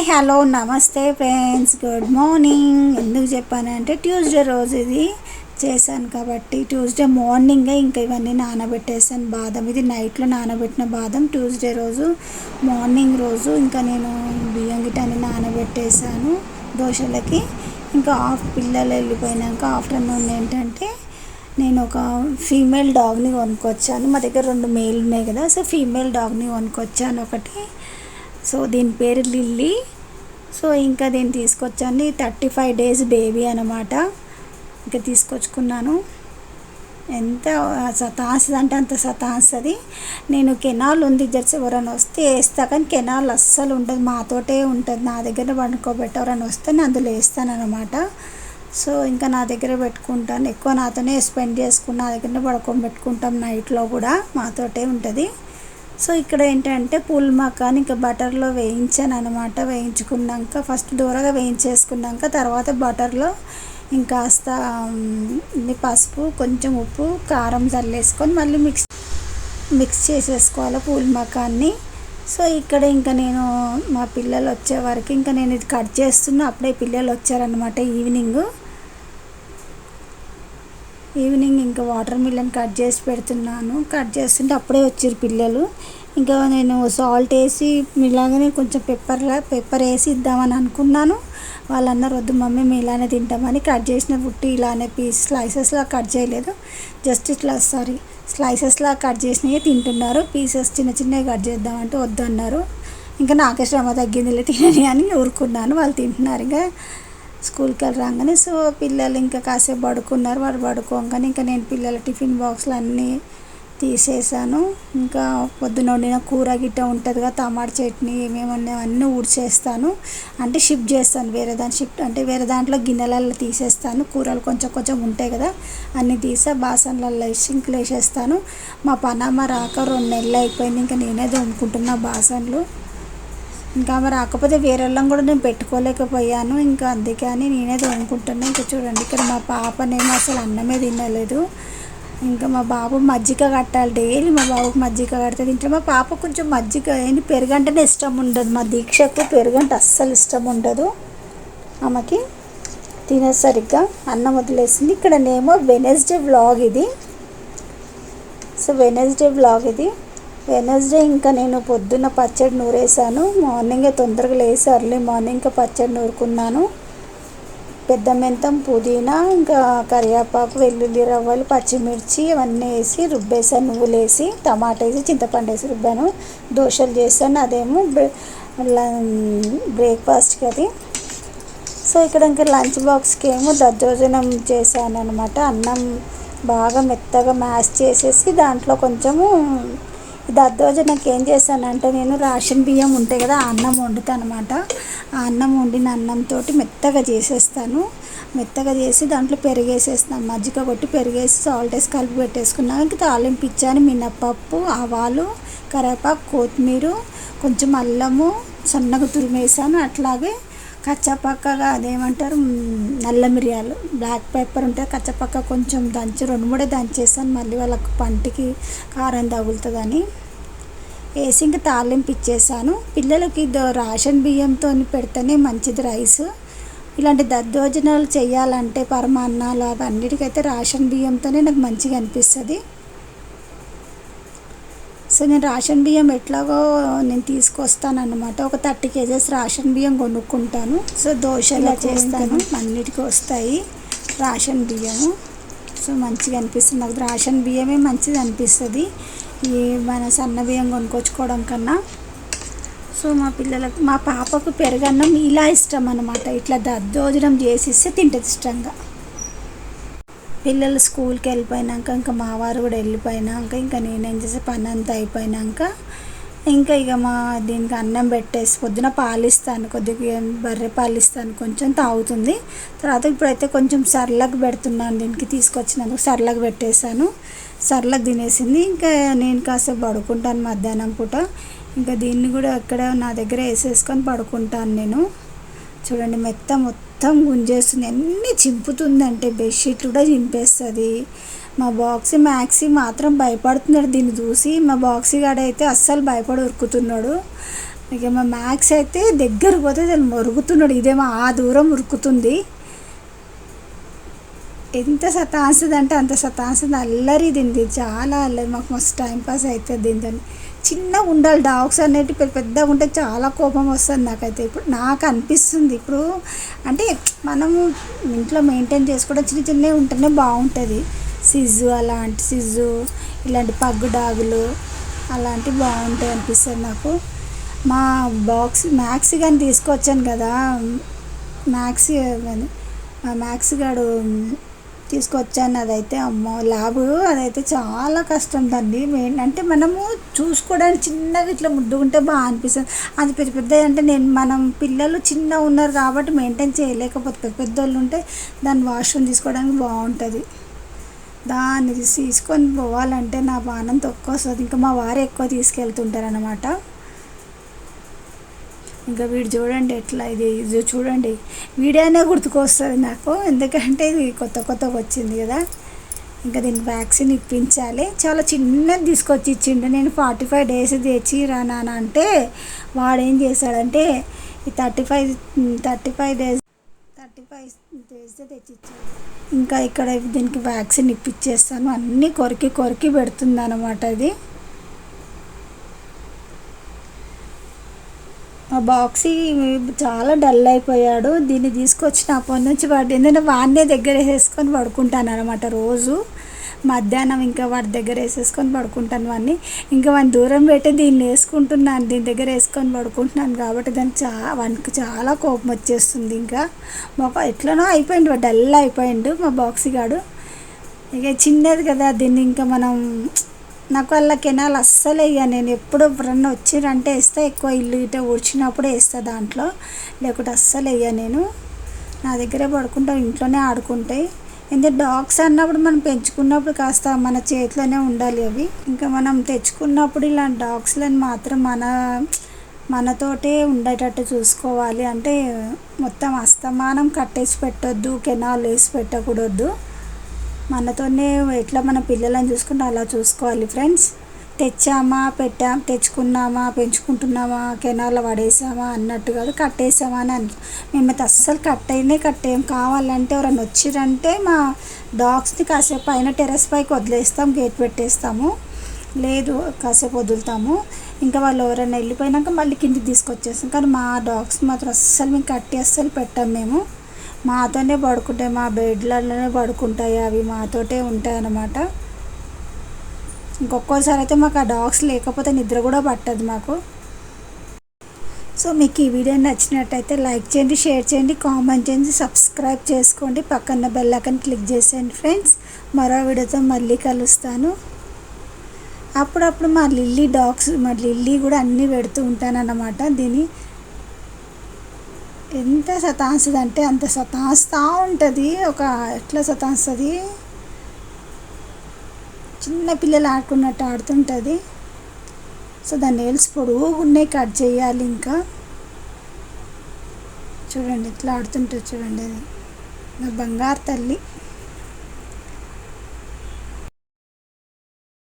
Hi hello నమస్తే friends. Good morning. ఎందుకు చెప్పానంటే ట్యూస్డే రోజు ఇది చేశాను కాబట్టి ట్యూస్డే మార్నింగే ఇంకా ఇవన్నీ నానబెట్టేసాను బాదం ఇది నైట్లో నానబెట్టిన బాదం. ట్యూస్డే రోజు మార్నింగ్ రోజు ఇంకా నేను బియ్యం గిట్ట నానబెట్టేశాను నానబెట్టేసాను దోశలకి. ఇంకా హాఫ్ పిల్లలు వెళ్ళిపోయినాక ఆఫ్టర్నూన్ ఏంటంటే నేను ఒక ఫీమేల్ డాగ్ని కొనుక్కొచ్చాను. మా దగ్గర రెండు మేల్ ఉన్నాయి కదా సో ఫీమేల్ డాగ్ని కొనుక్కొచ్చాను ఒకటి. సో దీని పేరు లిల్లీ. సో ఇంకా దీన్ని తీసుకొచ్చాను థర్టీ ఫైవ్ డేస్ బేబీ అనమాట ఇంకా తీసుకొచ్చుకున్నాను. ఎంత సతాస్తుంది అంటే అంత సతాస్తుంది. నేను కెనాల్ ఉంది జస్ట్ ఎవరైనా వస్తే వేస్తా కానీ కెనాల్ అస్సలు ఉంటుంది మాతోటే ఉంటుంది. నా దగ్గర పండుకోబెట్టి ఎవరైనా వస్తే నేను అందులో వేస్తాను అనమాట సో ఇంకా నా దగ్గర పెట్టుకుంటాను. ఎక్కువ నాతోనే స్పెండ్ చేసుకుని నా దగ్గర పడుకొని పెట్టుకుంటాం నైట్లో కూడా. మాతోటే ఉంటుంది. సో ఇక్కడ ఏంటంటే పూల్ మకాన్ ఇంకా బటర్లో వేయించాను అనమాట వేయించుకున్నాక ఫస్ట్ దూరగా వేయించేసుకున్నాక తర్వాత బటర్లో ఇంకాస్త పసుపు కొంచెం ఉప్పు కారం చల్లేసుకొని మళ్ళీ మిక్స్ మిక్స్ చేసేసుకోవాలి పూల్ మకాన్ని. సో ఇక్కడ ఇంకా నేను మా పిల్లలు వచ్చే వరకు ఇంకా నేను ఇది కట్ చేస్తున్నా. అప్పుడే పిల్లలు వచ్చారనమాట ఈవినింగ్. ఈవినింగ్ ఇంకా వాటర్ మిల్లన్ కట్ చేసి పెడుతున్నాను. కట్ చేస్తుంటే అప్పుడే వచ్చారు పిల్లలు. ఇంకా నేను సాల్ట్ వేసి ఇలాగనే కొంచెం పెప్పర్లా పెప్పర్ వేసి ఇద్దామని అనుకున్నాను. వాళ్ళందరూ వద్దు మమ్మీ మేము ఇలానే తింటామని కట్ చేసిన పుట్టి ఇలానే పీస్ స్లైసెస్లా కట్ చేయలేదు. జస్ట్ ఇట్లా సారీ స్లైసెస్లా కట్ చేసినవి తింటున్నారు. పీసెస్ చిన్న చిన్నవి కట్ చేద్దామంటే వద్దు అన్నారు. ఇంకా నాకే శ్రమ తగ్గిందిలే తినని అని ఊరుకున్నాను. వాళ్ళు తింటున్నారు ఇంకా స్కూల్కి వెళ్ళి రాగానే. సో పిల్లలు ఇంకా కాసేపు పడుకున్నారు. వాడు పడుకోగానే ఇంకా నేను పిల్లల టిఫిన్ బాక్స్లు అన్నీ తీసేసాను. ఇంకా పొద్దున వండిన కూర గిట్ట ఉంటుంది కదా టమాటా చట్నీ ఏమేమన్నా అన్నీ ఊడ్చేస్తాను అంటే షిఫ్ట్ చేస్తాను వేరే దాని షిఫ్ట్ అంటే వేరే దాంట్లో గిన్నెలలో తీసేస్తాను. కూరలు కొంచెం కొంచెం ఉంటాయి కదా అన్నీ తీసే బాసన్లలో సింక్లు సింక్లో వేసేస్తాను. మా పనమ్మ రాక రెండు నెలలు అయిపోయింది ఇంకా నేనే దొమ్ముకుంటున్నా బాసన్లు. ఇంకా ఆమె రాకపోతే వేరే వాళ్ళం కూడా నేను పెట్టుకోలేకపోయాను ఇంకా అందుకే అని నేనే తోముకుంటున్నా. ఇంకా చూడండి ఇక్కడ మా పాపనేమో అసలు అన్నమే తినలేదు. ఇంకా మా బాబు మజ్జిగ కట్టాలి డైలీ మా బాబుకి మజ్జిగ కడితే తింటారు మా పాప కొంచెం మజ్జిగ ఏంటి పెరుగంటేనే ఇష్టం ఉండదు. మా దీక్షకు పెరుగంటే అస్సలు ఇష్టం ఉండదు. ఆమెకి తినేసరిగ్గా అన్నం వదిలేసింది. ఇక్కడ నేమో వెనస్డే వ్లాగ్ ఇది. సో వెనస్డే వ్లాగ్ ఇది. వెనస్డే ఇంకా నేను పొద్దున్న పచ్చడి నూరేసాను. మార్నింగే తొందరగా లేసి అర్లీ మార్నింగ్ ఇంకా పచ్చడి నూరుకున్నాను. పెద్ద మెంతం పుదీనా ఇంకా కరివేపాకు వెల్లుల్లి రవ్వలు పచ్చిమిర్చి ఇవన్నీ వేసి రుబ్బేసాను నువ్వులు వేసి టమాటా వేసి చింతపండు వేసి రుబ్బాను. దోశలు చేశాను అదేమో బ్రేక్ఫాస్ట్కి అది. సో ఇక్కడ ఇంకా లంచ్ బాక్స్కి ఏమో దద్దోజనం చేశాను అనమాట అన్నం బాగా మెత్తగా మ్యాష్ చేసేసి దాంట్లో కొంచెము దద్దోజు నాకు ఏం చేశానంటే నేను రేషన్ బియ్యం ఉంటాయి కదా అన్నం వండుతాను అనమాట ఆ అన్నం వండిన అన్నంతో మెత్తగా చేసేస్తాను. మెత్తగా చేసి దాంట్లో పెరిగేసేస్తాను మజ్జిగ కొట్టి పెరిగేసి సాల్ట్ వేసి కలిపి పెట్టేసుకున్నాను ఇంకా తాలింపు ఇచ్చాను మినప్పప్పు ఆవాలు కరేపాకు కొత్తిమీర కొంచెం అల్లము సన్నగా తురిమేసాను అట్లాగే కచ్చపక్కగా అదేమంటారు? నల్ల మిరియాలు. బ్లాక్ పెప్పర్ ఉంటే కచ్చపక్క కొంచెం దంచి రెండు మూడే దంచేసాను మళ్ళీ వాళ్ళకు పంటికి కారం తగులుతుందని. వేసి ఇంకా తాలింపు ఇచ్చేసాను. పిల్లలకి దో- రేషన్ బియ్యంతో పెడితేనే మంచిది రైస్. ఇలాంటి దద్దోజనాలు చేయాలంటే పరమాన్నాలు అవన్నిటికైతే రేషన్ బియ్యంతోనే నాకు మంచిగా అనిపిస్తుంది. సో నేను రేషన్ బియ్యం ఎట్లాగో నేను తీసుకొస్తాను అనమాట ఒక థర్టీ కేజెస్ రేషన్ బియ్యం కొనుక్కుంటాను. సో దోశ ఇలా చేస్తాను. అన్నిటికీ వస్తాయి. రేషన్ బియ్యము. సో మంచిగా అనిపిస్తుంది. నాకు రేషన్ బియ్యమే మంచిది అనిపిస్తుంది. ఈ మన సన్న బియ్యం కొనుక్కొచ్చుకోవడం కన్నా. సో మా పిల్లలకు మా పాపకు పెరుగన్నం ఇలా ఇష్టం అనమాట ఇట్లా దద్దోజనం చేసి ఇస్తే తింటుంది ఇష్టంగా. పిల్లలు స్కూల్కి వెళ్ళిపోయినాక ఇంకా మా వారు కూడా వెళ్ళిపోయినాక ఇంకా నేనేం చేసే పని అంతా అయిపోయినాక ఇంకా ఇక మా దీనికి అన్నం పెట్టేసి పొద్దున పాలిస్తాను కొద్దిగా బర్రె పాలిస్తాను కొంచెం తాగుతుంది. తర్వాత ఇప్పుడైతే కొంచెం సర్లకు పెడుతున్నాను దీనికి తీసుకొచ్చినందుకు సర్లకు పెట్టేశాను. సర్లకు తినేసింది ఇంకా నేను కాసేపు పడుకుంటాను మధ్యాహ్నం పూట. ఇంకా దీన్ని కూడా అక్కడ నా దగ్గర వేసేసుకొని పడుకుంటాను నేను. చూడండి మెత్త మొత్తం మొత్తం గుంజేస్తుంది. అన్నీ చింపుతుందంటే బెడ్షీట్లు కూడా చింపేస్తుంది. మా బాక్సీ మ్యాక్సీ మాత్రం భయపడుతున్నాడు. దీన్ని చూసి మా బాక్సీ గాడు అయితే అస్సలు భయపడి ఉరుకుతున్నాడు. ఇక మా మ్యాక్స్ అయితే దగ్గరకు పోతే దాన్ని మొరుగుతున్నాడు ఇదేమో ఆ దూరం ఉరుకుతుంది. ఎంత సతాంస్తుంది అంటే అంత సతాంస్తుంది అల్లరి దీనిది చాలా అల్లరి. మాకు మస్తు టైం పాస్ అవుతుంది దీంతో చిన్నగా ఉండాలి డాగ్స్ అనేటివి పెద్ద పెద్దగా ఉంటే చాలా కోపం వస్తుంది నాకైతే. ఇప్పుడు నాకు అనిపిస్తుంది ఇప్పుడు అంటే మనము ఇంట్లో మెయింటైన్ చేసుకోవడం చిన్న చిన్నవి ఉంటేనే బాగుంటుంది. సిజ్జు అలాంటి సిజ్జు ఇలాంటి పగ్గు డాగులు అలాంటివి బాగుంటాయి అనిపిస్తుంది నాకు. మా బాక్స్ మ్యాక్స్ కానీ తీసుకొచ్చాను కదా మ్యాక్స్ మా మ్యాక్స్ గాడు తీసుకొచ్చాను. అదైతే అమ్మో ల్యాబ్ అదైతే చాలా కష్టం దాన్ని మెయిన్ అంటే మనము చూసుకోవడానికి చిన్నగా ఇట్లా ముద్దుకుంటే బాగా అనిపిస్తుంది. అది పెద్ద పెద్ద అంటే నేను మనం పిల్లలు చిన్న ఉన్నారు కాబట్టి మెయింటైన్ చేయలేకపోతే పెద్ద పెద్ద వాళ్ళు ఉంటే దాన్ని వాష్రూమ్ తీసుకోవడానికి బాగుంటుంది. దాన్ని తీసుకొని పోవాలంటే నా బాణం తక్కువ వస్తుంది. ఇంకా మా వారు ఎక్కువ తీసుకెళ్తుంటారు అనమాట ఇంకా వీడు చూడండి ఎట్లా ఇది ఇది చూడండి. వీడైనా గుర్తుకొస్తుంది నాకు. ఎందుకంటే ఇది కొత్త కొత్తగా వచ్చింది కదా. ఇంకా దీనికి వ్యాక్సిన్ ఇప్పించాలి. చాలా చిన్నది తీసుకొచ్చి ఇచ్చిండు. నేను ఫార్టీ ఫైవ్ డేస్ తెచ్చి రానా అంటే వాడేం చేశాడంటే ఈ thirty five thirty five days thirty five days తెచ్చి ఇచ్చాడు ఇంకా ఇక్కడ దీనికి వ్యాక్సిన్ ఇప్పించేస్తాను. అన్నీ కొరికి కొరికి పెడుతుంది అనమాట ఇది. బాక్సీ చాలా డల్ అయిపోయాడు. దీన్ని తీసుకొచ్చినప్పటి నుంచి వాడు ఎందుకంటే వాడినే దగ్గర వేసేసుకొని పడుకుంటాను అనమాట రోజు. మధ్యాహ్నం ఇంకా వాడి దగ్గర వేసేసుకొని పడుకుంటాను వాడిని. ఇంకా వాడిని దూరం పెట్టి దీన్ని వేసుకుంటున్నాను. దీని దగ్గర వేసుకొని పడుకుంటున్నాను కాబట్టి దానికి చా వానికి చాలా కోపం వచ్చేస్తుంది ఇంకా. మా ఎట్లనో అయిపోయింది వాడు డల్ అయిపోయిండు మా బాక్సీ గాడు. ఇక చిన్నది కదా దీన్ని ఇంకా మనం నాకు వాళ్ళ కెనాల్ అస్సలు ఇక నేను ఎప్పుడు ఎవరన్నా వచ్చిరంటే వేస్తా ఎక్కువ ఇల్లు ఇట ఊడ్చినప్పుడే వేస్తా దాంట్లో. లేకుంటే అస్సలు ఇక నేను. నా దగ్గరే పడుకుంటా ఇంట్లోనే ఆడుకుంటాయి ఎందుకంటే డాగ్స్ అన్నప్పుడు మనం పెంచుకున్నప్పుడు కాస్త మన చేతిలోనే ఉండాలి అవి. ఇంకా మనం తెచ్చుకున్నప్పుడు ఇలాంటి డాగ్స్లను మాత్రం మన మనతోటే ఉండేటట్టు చూసుకోవాలి. అంటే మొత్తం అస్తమానం కట్టేసి పెట్టొద్దు కెనాల్ వేసి పెట్టకూడదు. మనతోనే ఎట్లా మన పిల్లలను చూసుకుంటే అలా చూసుకోవాలి ఫ్రెండ్స్. తెచ్చామా పెట్టాం తెచ్చుకున్నామా పెంచుకుంటున్నామా కెనాల్లో పడేసామా అన్నట్టు కాదు కట్టేసామా అని మేము మేమైతే అస్సలు కట్టేనే కట్టేయం కావాలంటే ఎవరైనా వచ్చిరంటే మా డాగ్స్ని కాసేపు పైన టెర్రస్ పైకి వదిలేస్తాం గేట్ పెట్టేస్తాము. లేదు కాసేపు వదులుతాము. ఇంకా వాళ్ళు ఎవరైనా వెళ్ళిపోయినాక మళ్ళీ కిందికి తీసుకొచ్చేస్తాం. కానీ మా డాగ్స్ మాత్రం అస్సలు మేము కట్టి అస్సలు పెట్టాం మేము. మాతోనే పడుకుంటాయి మా బెడ్లలోనే పడుకుంటాయి అవి మాతోటే ఉంటాయి అన్నమాట ఇంకొకసారి అయితే మాకు ఆ డాగ్స్ లేకపోతే నిద్ర కూడా పట్టదు మాకు. సో మీకు ఈ వీడియో నచ్చినట్టయితే లైక్ చేయండి షేర్ చేయండి కామెంట్ చేయండి సబ్స్క్రైబ్ చేసుకోండి. పక్కన బెల్ క్లిక్ చేసేయండి ఫ్రెండ్స్. మరో వీడియోతో మళ్ళీ కలుస్తాను. అప్పుడప్పుడు మా లిల్లీ డాగ్స్ మా లిల్లీ కూడా అన్నీ పెడుతూ ఉంటానన్నమాట. దీని ఎంత సతాంస్తుంది అంటే అంత సతాంచుతూ ఉంటుంది. ఒక ఎట్లా సతాంస్తుంది? చిన్న పిల్లలు ఆడుకున్నట్టు ఆడుతుంటుంది. సో దాన్ని నేల్స్ పొడుగున్నాయి కట్ చేయాలి ఇంకా. చూడండి ఎట్లా ఆడుతుంటుంది చూడండి అది. నా బంగారు తల్లి.